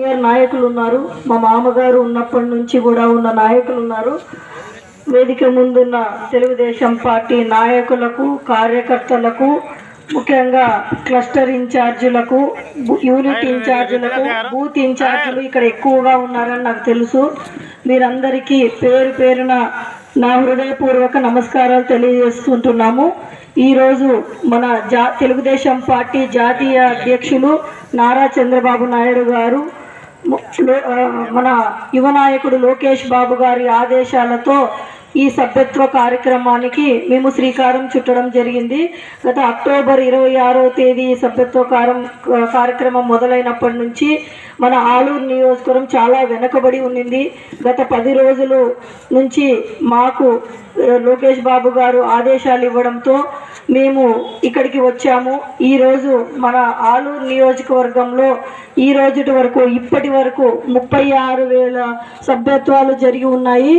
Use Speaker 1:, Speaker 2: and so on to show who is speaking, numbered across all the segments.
Speaker 1: Senior నాయకులు ఉన్నారు. మా మామగారు ఉన్నప్పటి నుంచి కూడా ఉన్న నాయకులు ఉన్నారు. వేదిక ముందున్న తెలుగుదేశం పార్టీ నాయకులకు కార్యకర్తలకు ముఖ్యంగా క్లస్టర్ ఇన్ఛార్జీలకు యూనిట్ ఇన్ఛార్జీలకు బూత్ ఇన్ఛార్జీలు ఇక్కడ ఎక్కువగా ఉన్నారని నాకు తెలుసు. మీరందరికీ పేరు పేరున నా హృదయపూర్వక నమస్కారాలు తెలియజేస్తుంటున్నాము. ఈరోజు మన జా తెలుగుదేశం పార్టీ జాతీయ అధ్యక్షులు నారా చంద్రబాబు నాయుడు గారు మన యువ నాయకుడు లోకేష్ బాబు గారి ఆదేశాలతో ఈ సభ్యత్వ కార్యక్రమానికి మేము శ్రీకారం చుట్టడం జరిగింది. గత అక్టోబర్ ఇరవై ఆరో తేదీ ఈ సభ్యత్వ కార్యక్రమం మొదలైనప్పటి నుంచి మన ఆలూరు నియోజకవర్గం చాలా వెనుకబడి ఉండింది. గత పది రోజులు నుంచి మాకు లోకేష్ బాబు గారు ఆదేశాలు ఇవ్వడంతో మేము ఇక్కడికి వచ్చాము. ఈరోజు మన ఆలూరు నియోజకవర్గంలో ఈ రోజుటి వరకు ఇప్పటి వరకు ముప్పై ఆరు వేల సభ్యత్వాలు జరిగి ఉన్నాయి.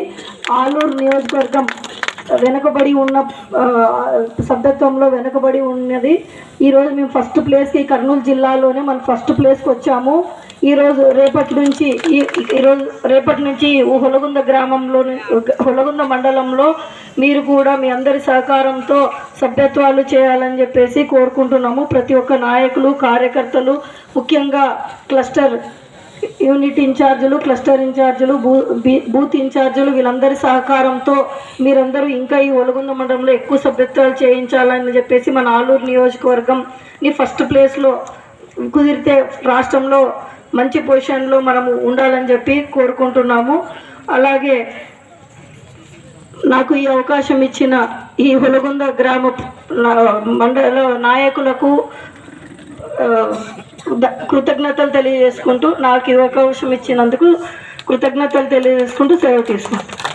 Speaker 1: ఆలూరు నియోజకవర్గం వెనుకబడి ఉన్న సభ్యత్వంలో వెనుకబడి ఉన్నది. ఈరోజు మేము ఫస్ట్ ప్లేస్కి కర్నూలు జిల్లాలోనే మనం ఫస్ట్ ప్లేస్కి వచ్చాము. ఈరోజు రేపటి నుంచి ఈ ఈరోజు రేపటి నుంచి హొలగుంద గ్రామంలో హొలగుంద మండలంలో మీరు కూడా మీ అందరి సహకారంతో సభ్యత్వాలు చేయాలని చెప్పేసి కోరుకుంటున్నాము. ప్రతి ఒక్క నాయకులు కార్యకర్తలు ముఖ్యంగా క్లస్టర్ యూనిట్ ఇన్ఛార్జీలు క్లస్టర్ ఇన్ఛార్జీలు బూ బీ- బూత్ ఇన్ఛార్జీలు వీళ్ళందరి సహకారంతో మీరందరూ ఇంకా ఈ ఒలగుంద మండలంలో ఎక్కువ సభ్యత్వాలు చేయించాలని చెప్పేసి మన ఆలూరు నియోజకవర్గంని ఫస్ట్ ప్లేస్లో కుదిరితే రాష్ట్రంలో మంచి పొజిషన్లో మనము ఉండాలని చెప్పి కోరుకుంటున్నాము. అలాగే నాకు ఈ అవకాశం ఇచ్చిన ఈ హులగుంద గ్రామ మండల నాయకులకు కృతజ్ఞతలు తెలియజేసుకుంటూ నాకు ఈ అవకాశం ఇచ్చినందుకు కృతజ్ఞతలు తెలియజేసుకుంటూ సెలవు తీసుకుంటాను